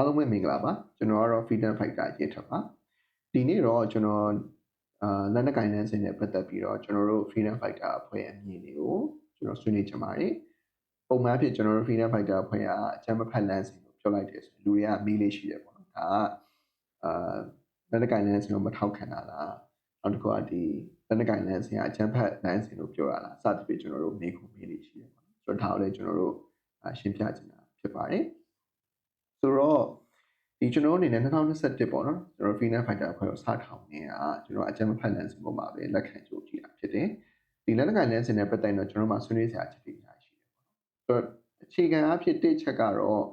အားလုံးပဲမင်္ဂလာပါကျွန်တော်ကတော့ Freedom Fighter ရေထပ်ပါဒီနေ့တော့ကျွန်တော်အာလက်နက်ကင်လန်းစင်နဲ့ပတ်သက်ပြီးတော့ကျွန်တော်တို့ Freedom Fighter အဖွဲ့အမြင်တွေကိုကျွန်တော်ဆွေးနွေးချင်ပါတယ်ပုံမှန်ဖြစ်ကျွန်တော်တို့ Freedom Fighter အဖွဲ့ကအချမ်းမဖက်လန်းစင်ကိုပြောလိုက်တယ်ဆိုရင်လူတွေကမေးလေးရှိတယ်ပေါ့နော်ဒါကအာလက်နက်ကင်လန်းစင်ကိုမထောက်ခံတာလားနောက်တစ်ခုကဒီလက်နက်ကင်လန်းစင်ကအချမ်းဖက်လန်းစင်လို့ပြောရတာစသဖြင့်ကျွန်တော်တို့မေးခွန်းမေးလေးရှိတယ်ပေါ့နော်ဆိုတော့ဒါကိုလည်းကျွန်တော်တို့ရှင်းပြချင်တာဖြစ်ပါတယ် ဆိုတော့ဒီကျွန်တော်အနေနဲ့2021ပေါ့နော်ကျွန်တော် Freedom Fighter အဖွဲ့ကိုစထောင်နေတာကျွန်တော်အကြမ်းဖက်လန်စင်ပေါ်မှာပဲလက်ခံကြိုးကြည့်တာဖြစ်တယ်ဒီလက်နက်ကလန်စင်နဲ့ပတ်သက်တော့ကျွန်တော်မှဆွေးနွေးစရာချက်တွေအများကြီးရှိတယ်ပေါ့နော်ဆိုတော့အခြေခံအဖြစ်တစ်ချက်ကတော့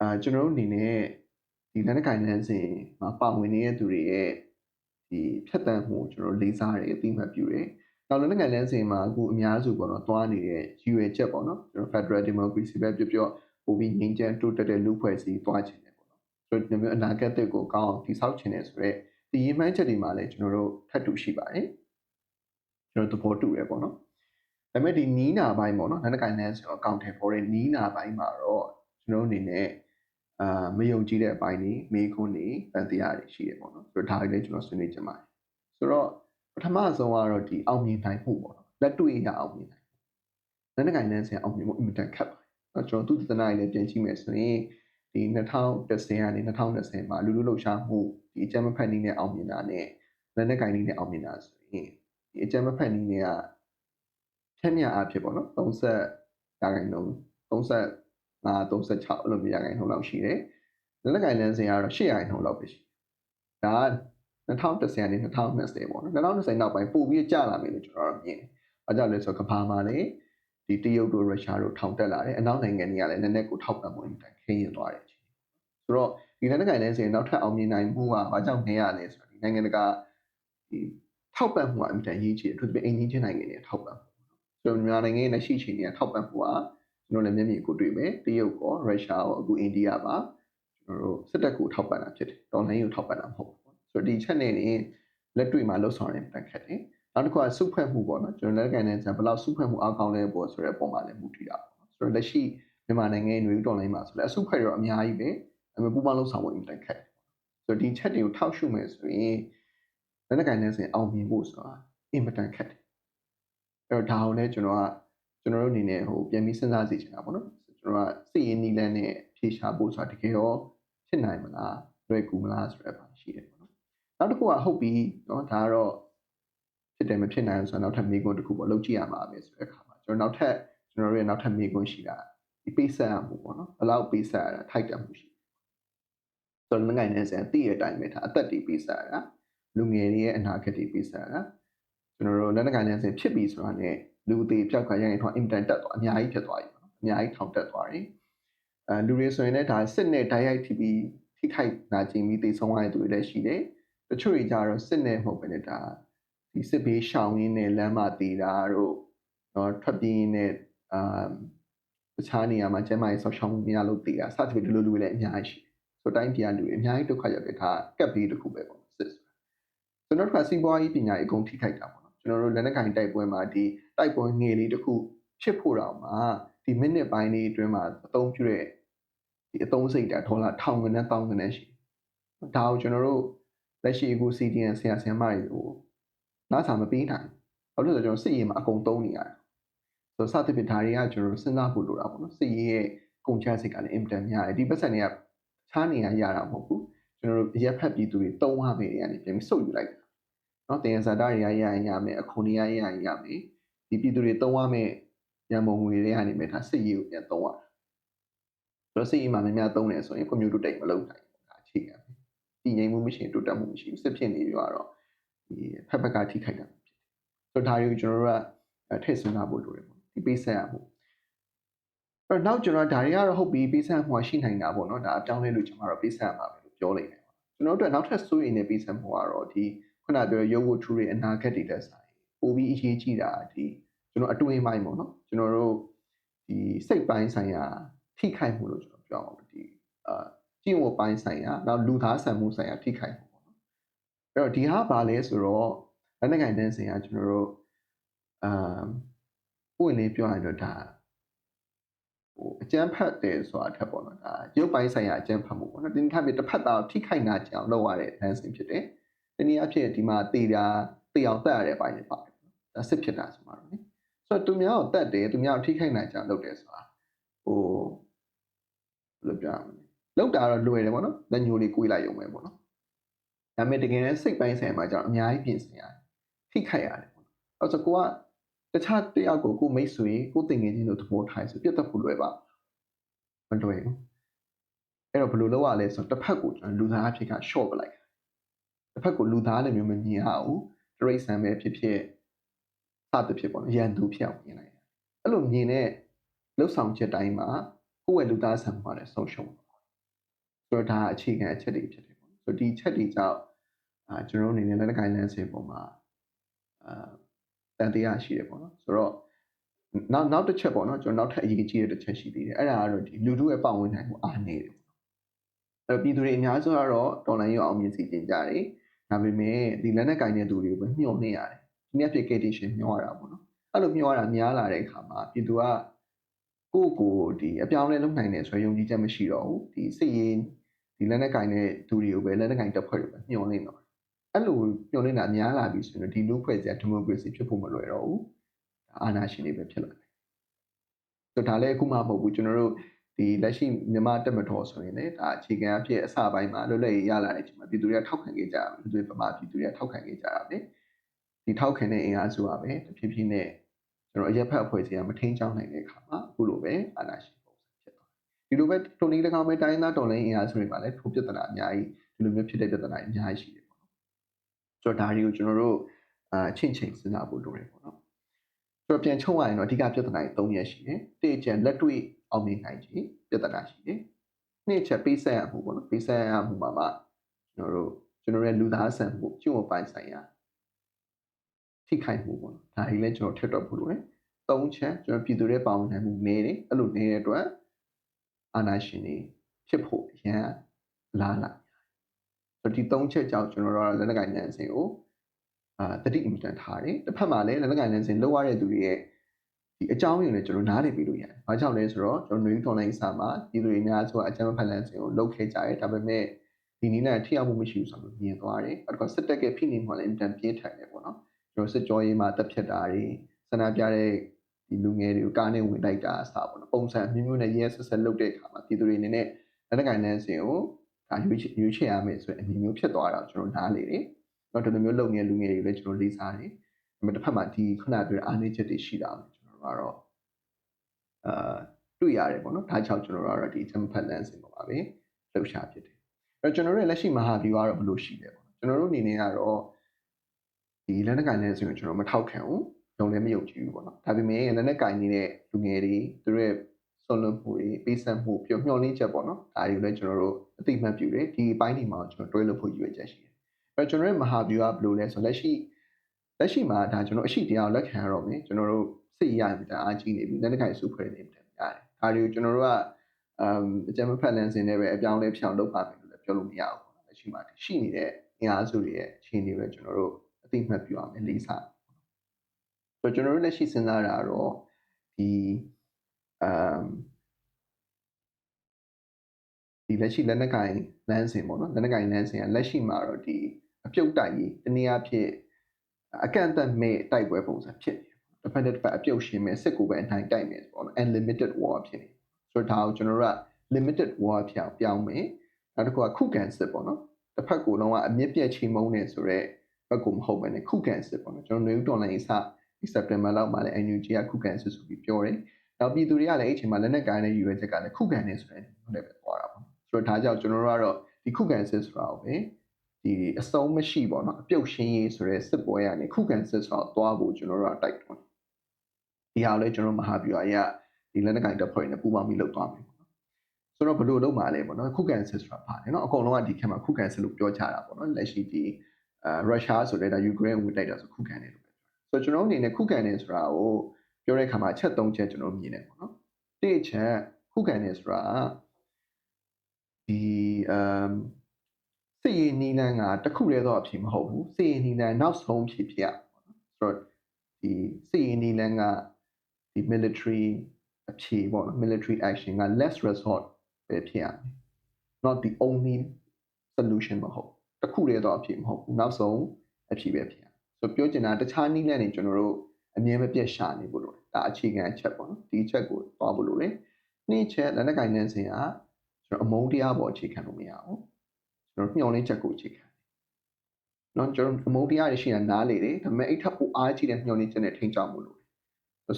အာကျွန်တော်အနေနဲ့ဒီလက်နက်ကလန်စင်မှာပါဝင်နေတဲ့သူတွေရဲ့ဒီဖြတ်တန်းမှုကျွန်တော်လေးစားတယ်အသိမှတ်ပြုတယ်နောက်လက်နက်ကလန်စင်မှာအခုအများစုပေါ့နော်တွားနေတဲ့ရည်ရွယ်ချက်ပေါ့နော်ကျွန်တော် Federal Democracy ပဲပြောပြော ပိုပြီးငြိမ်းချမ်းတိုးတက်တဲ့လူဖွဲ့စည်းတွားချင်တယ်ပေါ့နော်ဆိုတော့ဒီမျိုးအနာဂတ်တွေကိုကောင်းအောင်တည်ဆောက်ချင်တယ်ဆိုတော့ဒီရည်မှန်းချက်တွေမှာလည်းကျွန်တော်တို့ထပ်တူရှိပါတယ်ကျွန်တော်သဘောတူရပေါ့နော်ဒါပေမဲ့ဒီနီးနာပိုင်းပေါ့နော်လက်နက်ကလန်စင်အကောင့်ထဲပေါ်တဲ့နီးနာပိုင်းမှာတော့ကျွန်တော်အနေနဲ့အာမယုံကြည်တဲ့အပိုင်းတွေမေးခွန်းတွေတန်တရားတွေရှိတယ်ပေါ့နော်ဆိုတော့ဒါတွေလည်းကျွန်တော်ဆွေးနွေးချင်ပါတယ်ဆိုတော့ပထမဆုံးကတော့ဒီအောင်မြင်နိုင်မှုပေါ့နော်လက်တွေ့ရအောင်မြင်နိုင်လက်နက်ကင်လန်းဆင်အောင်မြင်မှုအင်မတန်ခက်ပါတယ် ကျွန်တော်သူတသနာရေးလည်းပြန်ကြည့်မယ်ဆိုရင်ဒီ2010ကနေ2020မှာလူလူလှုပ်ရှားမှုဒီအကြမ်းမဖက်နည်းနဲ့အောင်မြင်တာနဲ့လက်နက်ကင်နည်းနဲ့အောင်မြင်တာဆိုရင်ဒီအကြမ်းမဖက်နည်းနဲ့ကဖြတ်မြအဖြစ်ပေါ့နော်30ရာခိုင်နှုန်း30 5 36အဲ့လိုမျိုးရာခိုင်နှုန်းလောက်ရှိတယ်လက်နက်ကင်လန်းဆင်ကတော့8ရာခိုင်နှုန်းလောက်ပဲရှိတယ်ဒါက2010ကနေ2020ပေါ့နော်2020နောက်ပိုင်းပို့ပြီးကြာလာမယ်လို့ကျွန်တော်တို့မြင်တယ်။အဲကြောင့်လဲဆိုကမ္ဘာမှာလည်း ဒီတရုတ်တို့ရုရှားတို့ထောင်တက်လာတယ်။အနောက်နိုင်ငံတွေကလည်းနည်းနည်းကိုထောက်ပံ့မှုတွေခင်းရင်သွားတယ်အခြေ။ဆိုတော့ဒီလက်နက်ကင်လဲဆိုရင်နောက်ထပ်အောင်မြင်နိုင်မှုကဘာကြောင့်နေရလဲဆိုတော့ဒီနိုင်ငံတကာဒီထောက်ပံ့မှုကအမြဲတမ်းရေးချင်အထူးသဖြင့်အင်ဂျင်ချင်းနိုင်ငံတွေထောက်ပံ့မှု။ဆိုတော့မြန်မာနိုင်ငံရဲ့လက်ရှိအခြေအနေကထောက်ပံ့မှုကကျွန်တော်လည်းမျက်မြင်ကိုတွေ့မယ်။တရုတ်ကောရုရှားကောအခုအိန္ဒိယပါကျွန်တော်တို့စစ်တပ်ကိုထောက်ပံ့တာဖြစ်တယ်။ဒေါ်လာကိုထောက်ပံ့တာမဟုတ်ဘူးဆိုတော့ဒီချက်နဲ့နေလက်တွေ့မှာလှုပ်ဆောင်ရင်တက်ခက်တယ် နောက်တစ်ခုကစုဖွဲ့မှုပေါ့နော်ကျွန်တော်လက်ကန်နဲ့ဆန်ဘယ်လောက်စုဖွဲ့မှုအကောင်းလဲပေါ့ဆိုတဲ့ပုံမှာလည်းမူတည်တာပေါ့နော်ဆိုတော့လက်ရှိမြန်မာနိုင်ငံရဲ့ຫນွေဥတော်လိုင်းမှာဆိုလည်းအစုဖွဲ့ရောအများကြီးပဲအမေပူပေါင်းလှုပ်ဆောင်ဖို့အင်တက်ခက်ဆိုတော့ဒီချက်တွေကိုထောက်ရှုမယ်ဆိုရင်လက်ကန်နဲ့ဆန်အောင်မြင်ဖို့ဆိုတာအင်မတန်ခက်တယ်အဲ့တော့ဒါအောင်လည်းကျွန်တော်ကကျွန်တော်တို့အနေနဲ့ဟိုပြန်ပြီးစဉ်းစားစီချင်တာပေါ့နော်ကျွန်တော်ကစိတ်ရင်းနီးလန်းနဲ့ဖြေရှားဖို့ဆိုတာတကယ်ရောဖြစ်နိုင်မလားလွယ်ကူမလားဆိုတဲ့ဘာရှိတယ်နောက်တစ်ခုကဟုတ်ပြီเนาะဒါကတော့ ဖြစ်တယ်မဖြစ်နိုင်ဆိုတော့နောက်ထပ်မိကွန်းတစ်ခုပေါ့လုပ်ကြည့်ရမှာပဲဆိုတဲ့အခါမှာကျွန်တော်နောက်ထပ်ကျွန်တော်တို့ရဲ့နောက်ထပ်မိကွန်းရှိတာဒီပေးဆက်ရမှုပေါ့နော်ဘယ်လောက်ပေးဆက်ရတာထိုက်တယ်မှုရှိဆိုတော့ငိုင်းနေစံတည့်ရတိုင်းပဲဒါအသက်တွေပေးဆက်ရတာလူငယ်တွေရဲ့အနာဂတ်တွေပေးဆက်ရတာကျွန်တော်တို့လက်နက်ကိုင်နေစံဖြစ်ပြီဆိုတာနဲ့လူသေးပြောက်ခါရရင်တော့အင်တန်တက်သွားအများကြီးဖြစ်သွားပြီပေါ့နော်အများကြီးထောင်တက်သွားတယ်အဲလူတွေဆိုရင်လည်းဒါစစ်နဲ့ဓာတ်ရိုက်ထိပြီးထိခိုက်နာကျင်ပြီးသေဆုံးရတဲ့သူတွေလည်းရှိတယ်တချို့တွေကြတော့စစ်နဲ့မဟုတ်ပဲနဲ့ဒါ ဒီစစ်ဘေးရှောင်ရင်းနဲ့လမ်းမတည်တာတို့တော့ထွက်ပြေးနဲ့အာတခြားနေရာမှာကျမ်းမာရေးဆောက်ရှောက်မှုမရလို့တည်တာစသဖြင့်ဒီလိုလူတွေလည်းအများကြီးရှိတယ်ဆိုတိုင်းပြည်လူတွေအများကြီးဒုက္ခရောက်တဲ့ဒါကပ်ပြီးတစ်ခုပဲပေါ့စစ်ဆိုတာကျွန်တော်တို့ကစီးပွားရေးပညာရေးအကုန်ထိခိုက်တာပေါ့နော်ကျွန်တော်တို့လက်နက်ကင်တိုက်ပွဲမှာဒီတိုက်ပွဲငယ်လေးတစ်ခုဖြစ်ဖို့တော့မှာဒီမိနစ်ပိုင်းလေးအတွင်းမှာအသုံးပြုတဲ့ဒီအသုံးစိတ်တာဒေါ်လာထောင်ကနန်းတောင်းကနန်းရှိဒါကိုကျွန်တော်တို့လက်ရှိအခု CDN ဆရာဆရာမတွေကို နားစာမပေးနိုင်ဘာလို့လဲဆိုတော့ကျွန်တော်စစ်ရေးမှာအကုန်သုံးနေရတယ်ဆိုတော့စသဖြင့်ဒါတွေကကျွန်တော်စဉ်းစားဖို့လိုတာပေါ့နော်စစ်ရေးရဲ့ကုန်ချစိတ်ကလည်းအင်တာများတယ်ဒီပတ်စံတွေကခြားနေရရတာမဟုတ်ဘူးကျွန်တော်တို့ရက်ဖက်ပြည်သူတွေတုံးရမယ်တွေကနေပြန်ပြီးစုပ်ယူလိုက်တာနော်တင်ရစာတာတွေရရရမယ်အခွန်တွေရရရမယ်ဒီပြည်သူတွေတုံးရမယ်ရန်ပုံငွေတွေကနေမယ်ဒါစစ်ရေးကိုပြန်တုံးရတာတော့စစ်ရေးမှာများများတုံးတယ်ဆိုရင်ကွန်မြူတိုတိတ်မလုပ်နိုင်ဘူးဒါအခြေခံပဲတည်ငြိမ်မှုမရှိရင်တိုးတက်မှုမရှိဘူးစစ်ဖြစ်နေပြီးတော့ ဒီဖက်ဖက်ကထိခိုက်တာဖြစ်တယ်ဆိုတော့ဒါတွေကိုကျွန်တော်တို့ကထည့်စဉ်းစားဖို့လိုတယ်ပေါ့ဒီပေးဆက်ရမှုအဲ့တော့နောက်ကျွန်တော်ဒါတွေကတော့ဟုတ်ပြီပေးဆက်မှုရှိနိုင်တာပေါ့နော်ဒါအပြောင်းလဲလို့ကျွန်တော်တို့ပေးဆက်ရမှာပဲလို့ပြောလိုက်တယ်ပေါ့ကျွန်တော်တို့အတွက်နောက်ထပ်စိုးရိမ်နေပေးဆက်မှုကတော့ဒီခုနပြောရုပ်ဝတ္ထုတွေအနာဂတ်တွေတက်ဆိုင်ပိုပြီးအရေးကြီးတာဒီကျွန်တော်အတွင်းပိုင်းပေါ့နော်ကျွန်တော်တို့ဒီစိတ်ပိုင်းဆိုင်ရာထိခိုက်မှုလို့ကျွန်တော်ပြောအောင်ဒီအာကျင့်ဝတ်ပိုင်းဆိုင်ရာနောက်လူသားဆန်မှုဆိုင်ရာထိခိုက်မှုပေါ့နော် အဲ့တော့ဒီဟာဘာလဲဆိုတော့လက်နက်ကိုင်တန်းဆိုင်ရာကျွန်တော်တို့အာပွင့်လေးပြောရရင်တော့ဒါဟိုအအကြမ်းဖက်တယ်ဆိုတာထက်ပေါ့နော်ဒါရုပ်ပိုင်းဆိုင်ရာအကြမ်းဖက်မှုပေါ့နော်ဒီနေ့ခါပြတစ်ဖက်သားထိခိုက်နာကြအောင်လုပ်ရတဲ့လမ်းစဉ်ဖြစ်တယ်။ဒီနည်းအားဖြင့်ဒီမှာတေတာတေအောင်တက်ရတဲ့အပိုင်းတွေပါတယ်ပေါ့နော်။ဒါစစ်ဖြစ်တာဆိုမှာတော့နိ။ဆိုတော့သူများကိုတက်တယ်သူများကိုထိခိုက်နာကြအောင်လုပ်တယ်ဆိုတာဟိုဘယ်လိုပြောရမလဲ။လောက်တာတော့လွယ်တယ်ပေါ့နော်။လက်ညိုလေးကိုယ်လိုက်ရုံပဲပေါ့နော်။ ဒါပေမဲ့တကယ်လည်းစိတ်ပိုင်းဆိုင်မှာကျတော့အများကြီးပြင်ဆင်ရတယ်။ထိခိုက်ရတယ်ပေါ့နော်။အဲ့ဆိုကိုကတခြားတယောက်ကိုကိုမိတ်ဆွေကိုတင်ငယ်ချင်းတို့သဘောထားဆိုပြတ်သက်ဖို့လွယ်ပါမလွယ်ဘူးအဲ့တော့ဘယ်လိုလုပ်ရလဲဆိုတော့တစ်ဖက်ကိုကျွန်တော်လူသားအဖြစ်က short ပလိုက်တစ်ဖက်ကိုလူသားလည်းမျိုးမမြင်ရဘူးတရိတ်ဆန်ပဲဖြစ်ဖြစ်စသဖြင့်ပေါ့နော်ရန်သူဖြစ်အောင်မြင်လိုက်တယ်အဲ့လိုမြင်တဲ့လှုပ်ဆောင်ချက်တိုင်းမှာကိုယ့်ရဲ့လူသားဆန်မှာလည်းဆုံးရှုံးဆိုတော့ဒါအခြေခံအချက်တွေဖြစ်တယ်ပေါ့ ဆိုတော့ဒီချက်တွေကြောင့်အာကျွန်တော်တို့အနေနဲ့လက်နက်ကိုင်လမ်းစဉ်ပုံမှာအာတန်တရားရှိတယ်ပေါ့နော်ဆိုတော့နောက်နောက်တစ်ချက်ပေါ့နော်ကျွန်တော်နောက်ထပ်အရေးကြီးတဲ့တစ်ချက်ရှိသေးတယ်အဲ့ဒါကတော့ဒီလူထုရဲ့ပတ်ဝန်းနိုင်မှုအားနေတယ်ပေါ့အဲ့တော့ပြည်သူတွေအများစုကတော့တော်လိုင်းရောအောင်မြင်စီတင်ကြတယ်ဒါပေမဲ့ဒီလက်နက်ကင်တဲ့သူတွေကိုပဲမျှော်နေရတယ်ဒီနေ့အဖြစ် KTation မျှော်ရတာပေါ့နော်အဲ့လိုမျှော်ရတာများလာတဲ့အခါမှာပြည်သူကကိုယ့်ကိုယ်ဒီအပြောင်းလဲလုပ်နိုင်တယ်ဆိုရင်ယုံကြည်ချက်မရှိတော့ဘူးဒီစိတ်ရင်း ဒီလက်နက်ကင်တဲ့သူတွေကိုပဲလက်နက်ကင်တပ်ဖွဲ့တွေပဲမျှော်နေတော့အဲ့လိုမျှော်နေတာများလာပြီဆိုရင်ဒီလူဖွဲ့စရာဒီမိုကရေစီဖြစ်ဖို့မလွယ်တော့ဘူးအာဏာရှင်တွေပဲဖြစ်လာတယ်ဆိုတော့ဒါလည်းအခုမှမဟုတ်ဘူးကျွန်တော်တို့ဒီလက်ရှိမြန်မာတက်မတော်ဆိုရင်လည်းဒါအခြေခံအဖြစ်အစပိုင်းမှာလွတ်လပ်ရေးရလာတဲ့အချိန်မှာပြည်သူတွေကထောက်ခံခဲ့ကြတာပဲပြည်သူတွေပမာပြည်သူတွေကထောက်ခံခဲ့ကြတာပဲဒီထောက်ခံတဲ့အင်အားစုကပဲတဖြည်းဖြည်းနဲ့ကျွန်တော်အရက်ဖက်အဖွဲ့အစည်းကမထိန်ချောင်းနိုင်တဲ့အခါမှာအခုလိုပဲအာဏာရှင်ပုံစံဖြစ်သွားတယ် ဒီလိုပဲတုံနေတကောင်ပဲတိုင်းသားတော်လိုင်းအင်အားစုတွေမှာလည်းထိုးပြဿနာအများကြီးဒီလိုမျိုးဖြစ်တဲ့ပြဿနာအများကြီးရှိတယ်ပေါ့နော်ဆိုတော့ဒါတွေကိုကျွန်တော်တို့အာချင်းချင်းစဉ်းစားဖို့လိုတယ်ပေါ့နော်ဆိုတော့ပြန်ချုပ်ရရင်တော့အဓိကပြဿနာတွေ၃ရပ်ရှိတယ်။တစ်ချက်လက်တွေ့အောင်မြင်နိုင်ခြင်းပြဿနာရှိတယ်။နှစ်ချက်ပေးဆက်ရမှုပေါ့နော်ပေးဆက်ရမှုမှာမှကျွန်တော်တို့ကျွန်တော်ရဲ့လူသားဆန်မှုကျင့်ဝတ်ပိုင်းဆိုင်ရာထိခိုက်မှုပေါ့နော်ဒါတွေလည်းကျွန်တော်ထပ်တော့ဖို့လိုတယ်။သုံးချက်ကျွန်တော်ပြည်သူတွေပေါင်းနိုင်မှုနေတယ်အဲ့လိုနေတဲ့အတွက် အာဏာရှင်တွေဖြစ်ဖို့အရန်လားလာဆိုတော့ဒီသုံးချက်ကြောင့်ကျွန်တော်တို့လက်နက်ကိုင်ဉာဏ်စင်ကိုအာတတိအမြင့်ထားတယ်တစ်ဖက်မှာလည်းလက်နက်ကိုင်ဉာဏ်စင်လောက်ရတဲ့သူတွေရဲ့ဒီအကြောင်းရင်းလည်းကျွန်တော်နားလည်ပြီးလို့ရတယ်။ဘာကြောင့်လဲဆိုတော့ကျွန်တော် new online စာမှာပြည်သူတွေအများစုကအကြမ်းဖက်လန်စင်ကိုလုပ်ခဲ့ကြတယ်ဒါပေမဲ့ဒီနည်းနဲ့ထိရောက်မှုမရှိဘူးဆိုတော့မြင်သွားတယ်။အဲ့တော့စစ်တပ်ကဖိနေမှလည်းအင်တန်ပြင်းထန်တယ်ပေါ့နော်။ကျွန်တော်စစ်ကြောရေးမှာတက်ဖြတ်တာတွေဆန္ဒပြတဲ့ ဒီလူငယ်တွေကိုကားနဲ့ဝင်တိုက်တာအစားပေါ့နော်။ပုံစံမျိုးမျိုးနဲ့ရဲဆက်ဆက်လုပ်တဲ့အခါမှာပြည်သူတွေအနေနဲ့လက်နက်ကိုင်လန်စင်ကိုဒါရွေးရွေးချယ်ရမယ်ဆိုတဲ့အမြင်မျိုးဖြစ်သွားတာကျွန်တော်နားလေတယ်။တော့ဒီလိုမျိုးလုပ်ငယ်လူငယ်တွေလည်းကျွန်တော်လေးစားတယ်။ဒါပေမဲ့တစ်ဖက်မှာဒီခုနပြောတဲ့အားနည်းချက်တွေရှိတာလည်းကျွန်တော်ကတော့အာတွေ့ရတယ်ပေါ့နော်ဒါကြောင့်ကျွန်တော်တို့ကတော့ဒီ template lancing ပေါ့ပါပဲလှုပ်ရှားဖြစ်တယ်အဲ့တော့ကျွန်တော်တို့ရဲ့လက်ရှိမဟာဗျူကတော့ဘယ်လိုရှိလဲပေါ့ကျွန်တော်တို့အနေနဲ့ကတော့ဒီလက်နက်ကင်တဲ့ဆိုရင်ကျွန်တော်မထောက်ခံဘူး ရုံလည်းမယုံကြည်ဘူးပေါ့နော်ဒါပေမဲ့လက်နက်ကင်နေတဲ့လူငယ်တွေသူတို့ရဲ့ဆွလွန်မှုတွေပေးဆက်မှုပြောမျှော်လင့်ချက်ပေါ့နော်ဒါတွေကိုလည်းကျွန်တော်တို့အသိမှတ်ပြုတယ်ဒီအပိုင်းတွေမှာကျွန်တော်တွဲလို့ဖို့ရည်ရွယ်ချက်ရှိတယ်အဲ့တော့ကျွန်တော်ရဲ့မဟာဗျူကဘယ်လိုလဲဆိုလက်ရှိလက်ရှိမှာဒါကျွန်တော်အရှိတရားလက်ခံရတော့မယ်ကျွန်တော်တို့စိတ်ရပြီဒါအားကြီးနေပြီလက်နက်ကိုင်စုဖွဲ့နေတယ်ရတယ်။ဒါတွေကိုကျွန်တော်တို့ကအမ်အကြမ်းဖက်လန်စင်နဲ့ပဲအပြောင်းလဲဖြောင်းလုပ်ပါမယ်လို့လည်းပြောလို့မရဘူးပေါ့။လက်ရှိမှာရှိနေတဲ့အင်အားစုတွေရဲ့အခြေအနေပဲကျွန်တော်တို့အသိမှတ်ပြုရမယ်လေးစား။ ဆိုတော့ကျွန်တော်တို့လက်ရှိစဉ်းစားတာတော့ဒီအမ်ဒီလက်ရှိလက်နက်ကင်လမ်းစဉ်ပေါ့နော်လက်နက်ကင်လမ်းစဉ်ကလက်ရှိမှာတော့ဒီအပြုတ်တိုက်ကြီးတနည်းအားဖြင့်အကန့်အသတ်မဲ့တိုက်ပွဲပုံစံဖြစ်နေတစ်ဖက်နဲ့တစ်ဖက်အပြုတ်ရှင်မယ်စစ်ကိုပဲအနိုင်တိုက်မယ်ပေါ့နော် unlimited war ဖြစ်နေဆိုတော့ဒါကိုကျွန်တော်တို့က limited war ဖြောင်းပြောင်းမယ်နောက်တစ်ခုကခုခံစစ်ပေါ့နော်တစ်ဖက်ကိုလုံးဝအမြင့်ပြည့်ချိန်မုံနေဆိုတော့ဘက်ကိုမဟုတ်ဘဲနဲ့ခုခံစစ်ပေါ့နော်ကျွန်တော် new online စ September လောက်မှာလည်း NUG ကခုခံစစ်ဆိုပြီးပြောတယ်နောက်ပြည်သူတွေကလည်းအဲ့ချိန်မှာလက်နက်ကိုင်းတဲ့ယူရဲချက်ကလည်းခုခံနေဆိုတဲ့ဟုတ်တယ်ပဲသွားတာပေါ့ဆိုတော့ဒါကြောင့်ကျွန်တော်တို့ကတော့ဒီခုခံစစ်ဆိုတာကိုပဲဒီအစုံမရှိပေါ့နော်အပြုတ်ရှင်းရေးဆိုတဲ့စစ်ပွဲရနေခုခံစစ်ဆိုတာသွားဖို့ကျွန်တော်တို့ကတိုက်တွန်းဒီဟာလည်းကျွန်တော်မဟာဗျူဟာရဒီလက်နက်ကင်တပ်ဖွဲ့နဲ့ပူးပေါင်းပြီးလုပ်သွားမယ်ပေါ့နော်ဆိုတော့ဘယ်လိုလုပ်မှာလဲပေါ့နော်ခုခံစစ်ဆိုတာပါတယ်နော်အကုန်လုံးကဒီခက်မှာခုခံစစ်လို့ပြောကြတာပေါ့နော်လက်ရှိဒီအာရုရှားဆိုတဲ့ဒါယူကရိန်းဝင်တိုက်တာဆိုခုခံတယ်လို့ပြော ဆိုတော့ကျွန်တော်အနေနဲ့ခုခံတယ်ဆိုတာကိုပြောတဲ့အခါမှာချက်၃ချက်ကျွန်တော်မြင်တယ်ပေါ့နော်တိချက်ခုခံတယ်ဆိုတာဒီအမ်စစ်ရေးနီလန်းကတခုတည်းတော့အဖြစ်မဟုတ်ဘူးစစ်ရေးနီလန်းနောက်ဆုံးဖြစ်ဖြစ်ရပေါ့နော်ဆိုတော့ဒီစစ်ရေးနီလန်းကဒီ military အဖြေပေါ့နော် military action က less resort ပဲဖြစ်ရမယ် not the only solution မဟုတ်တစ်ခုတည်းတော့အဖြေမဟုတ်ဘူးနောက်ဆုံးအဖြေပဲဖြစ်ရ ဆိုပြောချင်တာတခြားနည်းလမ်းတွေကျွန်တော်တို့အမြဲမပြတ်ရှာနေဖို့လိုတယ်ဒါအခြေခံအချက်ပေါ့နော်ဒီအချက်ကိုသွားဖို့လိုတယ်နေ့ချက်လက်နက်ကင်နှန်းစင်ကကျွန်တော်အမုန်းတရားပေါ်အခြေခံလို့မရဘူးကျွန်တော်မျှော်လင့်ချက်ကိုအခြေခံနော်ကျွန်တော်အမုန်းတရားတွေရှိတာနားလေတယ်ဒါပေမဲ့အဲ့ထပ်ပိုအားကြီးတဲ့မျှော်လင့်ချက်နဲ့ထိန်းချောင်းမှုလို့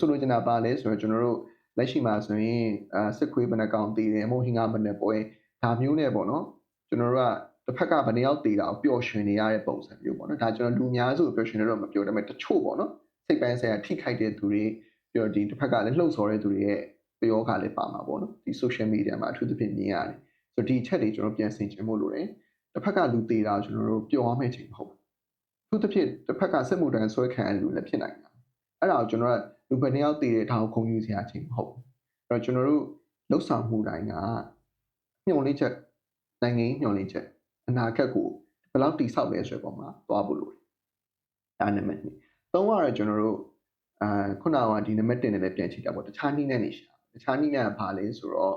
ဆိုလိုချင်တာပါလဲဆိုတော့ကျွန်တော်တို့လက်ရှိမှာဆိုရင်အာစစ်ခွေးဘယ်နှကောင်တည်တယ်မိုဟင်္ဂါဘယ်နှပွဲဒါမျိုးနဲ့ပေါ့နော်ကျွန်တော်တို့က တစ်ဖက်ကဘယ်နှယောက်တည်တာကိုပျော်ရွှင်နေရတဲ့ပုံစံမျိုးပေါ့နော်ဒါကျွန်တော်လူများစုပျော်ရွှင်နေတော့မပြောဒါပေမဲ့တချို့ပေါ့နော်စိတ်ပိုင်းဆိုင်ရာထိခိုက်တဲ့သူတွေပြီးတော့ဒီတစ်ဖက်ကလည်းလှုပ်ဆော်တဲ့သူတွေရဲ့ပြောကလည်းပါမှာပေါ့နော်ဒီ social media မှာအထူးသဖြင့်မြင်ရတယ်ဆိုတော့ဒီချက်တွေကျွန်တော်ပြန်ဆင်ခြင်ဖို့လိုတယ်တစ်ဖက်ကလူတည်တာကျွန်တော်တို့ပျော်အောင်မဲ့ချိန်မဟုတ်ဘူးအထူးသဖြင့်တစ်ဖက်ကစစ်မှုထမ်းဆွဲခံရတဲ့လူလည်းဖြစ်နိုင်တာအဲ့ဒါကိုကျွန်တော်ကလူပဲနှစ်ယောက်တည်တဲ့ထောင်ခုံယူစရာချိန်မဟုတ်ဘူးအဲ့တော့ကျွန်တော်တို့လှုပ်ဆောင်မှုတိုင်းကညှို့လေးချက်နိုင်ငံညှို့လေးချက် အနာဂတ်ကိုဘယ်လောက်တိဆောက်လဲဆိုတဲ့ပုံမှာသွားဖို့လိုတယ်။ဒါနံပါတ်2။သုံးကတော့ကျွန်တော်တို့အာခုနကဒီနံပါတ်1နဲ့လည်းပြန်ချိတာပေါ့တခြားနည်းနဲ့နေရှာ။တခြားနည်းနဲ့ကဘာလဲဆိုတော့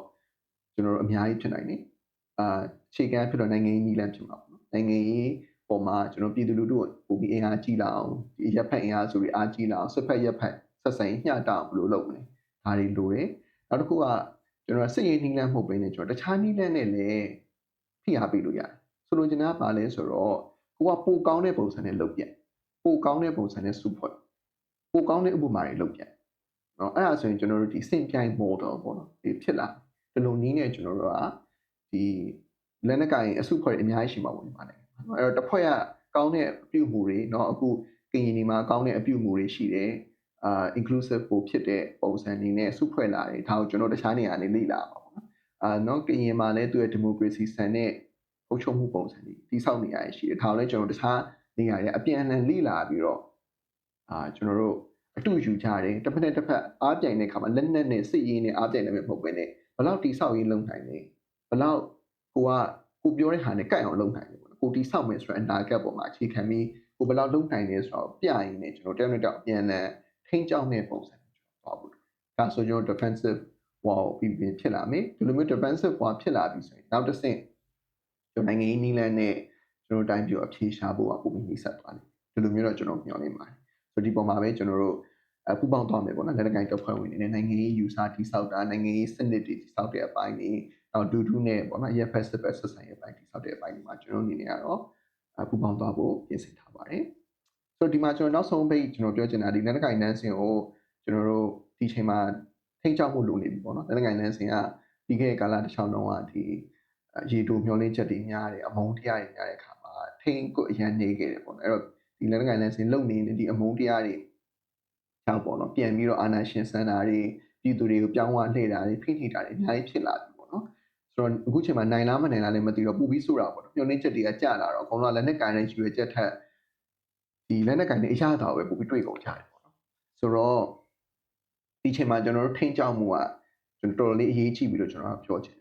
ကျွန်တော်တို့အများကြီးဖြစ်နိုင်တယ်။အာခြေကမ်းဖြစ်တော့နိုင်ငံရေးနည်းလမ်းဖြစ်မှာပေါ့နော်။နိုင်ငံရေးပေါ်မှာကျွန်တော်ပြည်သူလူထုကိုပုံပြီးအင်အားကြီးလာအောင်ဒီရပ်ဖက်အင်အားစုတွေအားကြီးလာအောင်စစ်ဖက်ရပ်ဖက်ဆက်ဆံရေးမျှတအောင်ဘယ်လိုလုပ်မလဲ။ဒါတွေလိုတယ်။နောက်တစ်ခုကကျွန်တော်စစ်ရေးနည်းလမ်းမဟုတ်ဘဲနဲ့ကျွန်တော်တခြားနည်းလမ်းနဲ့လည်းဖိအားပေးလို့ရတယ်။ ဆိုလိုချင်တာကဘာလဲဆိုတော့ကိုကပိုကောင်းတဲ့ပုံစံနဲ့လုပ်ပြပိုကောင်းတဲ့ပုံစံနဲ့စုဖွဲ့ပိုကောင်းတဲ့ဥပမာတွေလုပ်ပြနော်အဲ့ဒါဆိုရင်ကျွန်တော်တို့ဒီစင်ပြိုင် model ပေါ့နော်ဒီဖြစ်လာဒီလိုနည်းနဲ့ကျွန်တော်တို့ကဒီလက်နက်ကင်အစုဖွဲ့အများကြီးရှိမှာပေါ့ဒီမှာလည်းနော်အဲ့တော့တစ်ဖွဲ့ကကောင်းတဲ့အပြုမူတွေနော်အခုကရင်ဒီမှာကောင်းတဲ့အပြုမူတွေရှိတယ်အာ inclusive ပိုဖြစ်တဲ့ပုံစံတွေနဲ့စုဖွဲ့လာတယ်ဒါကိုကျွန်တော်တခြားနေရာနေလေ့လာပါပေါ့နော်အာနော်ကရင်မှာလည်းသူရဲ့ democracy ဆန်တဲ့ အုပ်ချုပ်မှုပုံစံတွေတိဆောက်နေရရှိတယ်ဒါကိုလည်းကျွန်တော်တခြားနေရာတွေအပြန်အလှန်လေ့လာပြီးတော့အာကျွန်တော်တို့အတူယူကြတယ်တစ်ဖက်နဲ့တစ်ဖက်အားပြိုင်တဲ့အခါမှာလက်နက်နဲ့စစ်ရေးနဲ့အားပြိုင်နေမှာမဟုတ်ဘဲနဲ့ဘယ်လောက်တိဆောက်ရေးလုပ်နိုင်လဲဘယ်လောက်ကိုကကိုပြောတဲ့ဟာနဲ့ကြိုက်အောင်လုပ်နိုင်တယ်ပေါ့နော်ကိုတိဆောက်မယ်ဆိုတဲ့အနာဂတ်ပေါ်မှာအခြေခံပြီးကိုဘယ်လောက်လုပ်နိုင်လဲဆိုတော့ပြရင်လည်းကျွန်တော်တယောက်နဲ့တယောက်အပြန်အလှန်ထိန်းကျောင်းတဲ့ပုံစံကျွန်တော်ပါဘူးဒါဆိုကျွန်တော် defensive wall ပြီးပြီးဖြစ်လာမယ်ဒီလိုမျိုး defensive wall ဖြစ်လာပြီဆိုရင်နောက်တစ်ဆင့် ကျွန်တော်နိုင်ငံရေးနည်းလမ်းနဲ့ကျွန်တော်တိုင်းပြည်အဖြေရှာဖို့ကပုံပြီးနှိစက်သွားတယ်ဒီလိုမျိုးတော့ကျွန်တော်မျှော်လင့်ပါတယ်ဆိုဒီပုံမှာပဲကျွန်တော်တို့အပူပေါင်းသွားမယ်ပေါ့နော်လက်နက်ကိုင်တပ်ဖွဲ့ဝင်တွေနဲ့နိုင်ငံရေးယူဆတိဆောက်တာနိုင်ငံရေးစနစ်တွေတိဆောက်တဲ့အပိုင်းတွေနောက်ဒူဒူနဲ့ပေါ့နော် EFS စစ်ပတ်ဆက်ဆံရေးအပိုင်းတိဆောက်တဲ့အပိုင်းတွေမှာကျွန်တော်အနေနဲ့ကတော့အပူပေါင်းသွားဖို့ပြင်ဆင်ထားပါတယ်ဆိုတော့ဒီမှာကျွန်တော်နောက်ဆုံးပိတ်ကျွန်တော်ပြောချင်တာဒီလက်နက်ကိုင်နန်းစင်ကိုကျွန်တော်တို့ဒီချိန်မှာထိန်းချောက်မှုလုပ်နေပြီပေါ့နော်လက်နက်ကိုင်နန်းစင်ကပြီးခဲ့တဲ့ကာလတစ်ချောင်းလုံးကဒီ ရေတိုမျောလင်းချက်တွေများတယ်အမုန်းတရားတွေများတဲ့အခါမှာထိန်းကိုအရန်နေခဲ့တယ်ပေါ့နော်အဲ့တော့ဒီလက်နက်ကိုင်လန်းစင်လုံနေတဲ့ဒီအမုန်းတရားတွေကြောင့်ပေါ့နော်ပြန်ပြီးတော့အာဏာရှင်ဆန္ဒတွေပြည်သူတွေကိုပြောင်းသွားလှည့်တာတွေဖိနှိပ်တာတွေအများကြီးဖြစ်လာပြီပေါ့နော်ဆိုတော့အခုချိန်မှာနိုင်လားမနိုင်လားလည်းမသိတော့ပူပြီးဆိုတာပေါ့နော်မျောလင်းချက်တွေကကြာလာတော့အကုန်လုံးကလက်နက်ကိုင်တဲ့ရွေချက်ထက်ဒီလက်နက်ကိုင်တဲ့အရာတော်ပဲပူပြီးတွေ့ကုန်ကြတယ်ပေါ့နော်ဆိုတော့ဒီချိန်မှာကျွန်တော်တို့ထိန်းချောက်မှုကကျွန်တော်တော်တော်လေးအရေးကြီးပြီလို့ကျွန်တော်ကပြောချင်တယ်ပေါ့နော်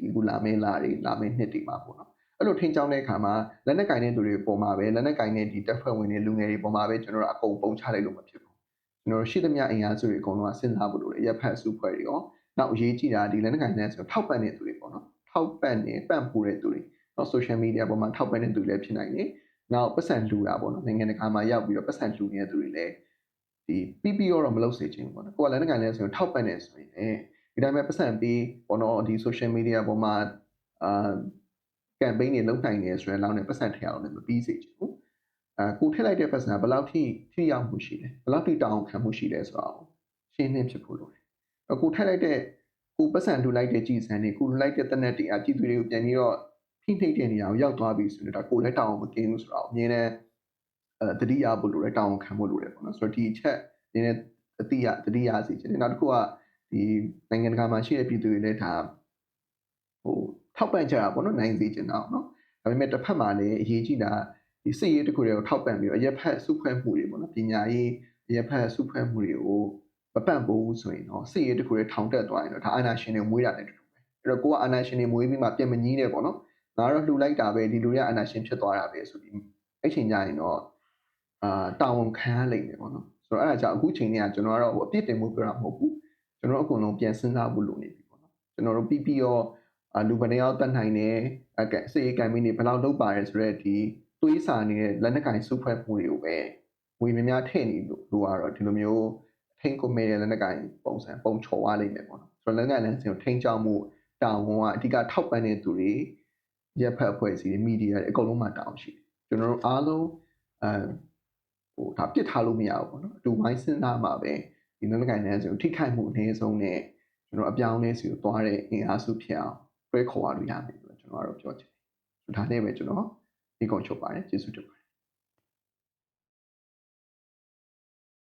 ဒီအခုလာမယ့်လာတွေလာမယ့်နှစ်တွေမှာပေါ့နော်အဲ့လိုထိန်းချောင်းတဲ့အခါမှာလက်နက်ကင်တဲ့သူတွေပေါ်မှာပဲလက်နက်ကင်တဲ့ဒီတက်ဖွဲ့ဝင်တွေလူငယ်တွေပေါ်မှာပဲကျွန်တော်တို့အကုန်ပုံချလိုက်လို့မဖြစ်ဘူးကျွန်တော်တို့ရှိသမျှအင်အားစုတွေအကုန်လုံးကစဉ်းစားဖို့လိုတယ်ရပ်ဖက်စုဖွဲ့တွေရောနောက်အရေးကြီးတာဒီလက်နက်ကင်တဲ့ဆိုထောက်ပံ့တဲ့သူတွေပေါ့နော်ထောက်ပံ့နေပံ့ပိုးတဲ့သူတွေနောက် social media ပေါ်မှာထောက်ပံ့တဲ့သူတွေလည်းဖြစ်နိုင်တယ်နောက်ပတ်စံလူတာပေါ့နော်နိုင်ငံတကာမှာရောက်ပြီးတော့ပတ်စံလူနေတဲ့သူတွေလည်းဒီ PPO တော့မလုပ်စေချင်ဘူးပေါ့နော်ကိုကလည်းနိုင်ငံလဲဆိုရင်ထောက်ပံ့နေဆိုရင်လည်း ဒီတိုင်းပဲပတ်စံပြီးပေါ့နော်ဒီ social media ပေါ်မှာအာ campaign တွေလုပ်နိုင်နေဆိုရင်လောက်နဲ့ပတ်စံထည့်အောင်လည်းမပြီးစေချင်ဘူးအဲကိုထည့်လိုက်တဲ့ပတ်စံဘယ်လောက်ထိထိရောက်မှုရှိလဲဘယ်လောက်ထိတောင်းခံမှုရှိလဲဆိုတော့ရှင်းနေဖြစ်ဖို့လိုတယ်အကိုထည့်လိုက်တဲ့ကိုပတ်စံလူလိုက်တဲ့ကြည်စံတွေကိုလူလိုက်တဲ့တနက်တွေအကြည့်သူတွေကိုပြန်ပြီးတော့ဖိနှိပ်တဲ့နေရာကိုရောက်သွားပြီဆိုတော့ဒါကိုလည်းတောင်းအောင်မကင်းဘူးဆိုတော့အမြင်နဲ့အဲတတိယဖို့လိုတယ်တောင်းခံဖို့လိုတယ်ပေါ့နော်ဆိုတော့ဒီအချက်နည်းနည်းတတိယတတိယစီချင်တယ်နောက်တစ်ခုက ဒီနိုင်ငံတကာမှာရှိတဲ့ပြည်သူတွေလည်းဒါဟိုထောက်ပံ့ကြတာပေါ့နော်နိုင်စေချင်တာเนาะဒါပေမဲ့တစ်ဖက်မှာလည်းအရေးကြီးတာဒီစစ်ရေးတစ်ခုတွေကိုထောက်ပံ့ပြီးတော့အရက်ဖက်စုဖွဲ့မှုတွေပေါ့နော်ပညာရေးအရက်ဖက်စုဖွဲ့မှုတွေကိုမပံ့ပိုးဘူးဆိုရင်တော့စစ်ရေးတစ်ခုတွေထောင်တက်သွားရင်တော့ဒါအာဏာရှင်တွေမွေးတာနဲ့တူတူပဲအဲ့တော့ကိုကအာဏာရှင်တွေမွေးပြီးမှပြင်မကြီးတယ်ပေါ့နော်ငါတော့လှူလိုက်တာပဲဒီလူတွေကအာဏာရှင်ဖြစ်သွားတာပဲဆိုပြီးအဲ့ချိန်ကျရင်တော့အာတာဝန်ခံရလိမ့်မယ်ပေါ့နော်ဆိုတော့အဲ့ဒါကြောင့်အခုချိန်ကကျွန်တော်ကတော့ဟိုအပြစ်တင်မှုပြောတာမဟုတ်ဘူး ကျွန်တော်တို့အကုန်လုံးပြန်စဉ်းစားဖို့လိုနေပြီပေါ့နော်ကျွန်တော်တို့ပြီးပြီးတော့အာလူဘယ်နှယောက်တတ်နိုင်တယ်အကစေအကံမင်းတွေဘယ်လောက်လုပ်ပါတယ်ဆိုတော့ဒီတွေးစာနေတဲ့လက်နက်ကင်စုဖွဲ့မှုတွေကိုပဲဝေများများထည့်နေလို့လို့ကတော့ဒီလိုမျိုးထိန်ကိုမဲ့တဲ့လက်နက်ကင်ပုံစံပုံချော်ရလိမ့်မယ်ပေါ့နော်ဆိုတော့လက်နက်ကင်လမ်းစဉ်ကိုထိန်ချောက်မှုတာဝန်ကအဓိကထောက်ပံ့တဲ့သူတွေရက်ဖက်အဖွဲ့အစည်းတွေမီဒီယာတွေအကုန်လုံးမှာတောင်းရှိတယ်ကျွန်တော်တို့အားလုံးအဲဟိုဒါပြစ်ထားလို့မရဘူးပေါ့နော်အတူဝိုင်းစဉ်းစားမှာပဲ ဒီလက်နက်ကင်လမ်းစဉ်ကိုထိခိုက်မှုအနည်းဆုံးနဲ့ကျွန်တော်အပြောင်းအလဲစီကိုသွားတဲ့အင်အားစုဖြစ်အောင်တွဲခေါ်ရလို့ရမယ်လို့ကျွန်တော်ကတော့ပြောချင်တယ်ဒါနဲ့ပဲကျွန်တော်ဒီကုန်းချုပ်ပါတယ်ကျေးဇူးတင်ပါတယ်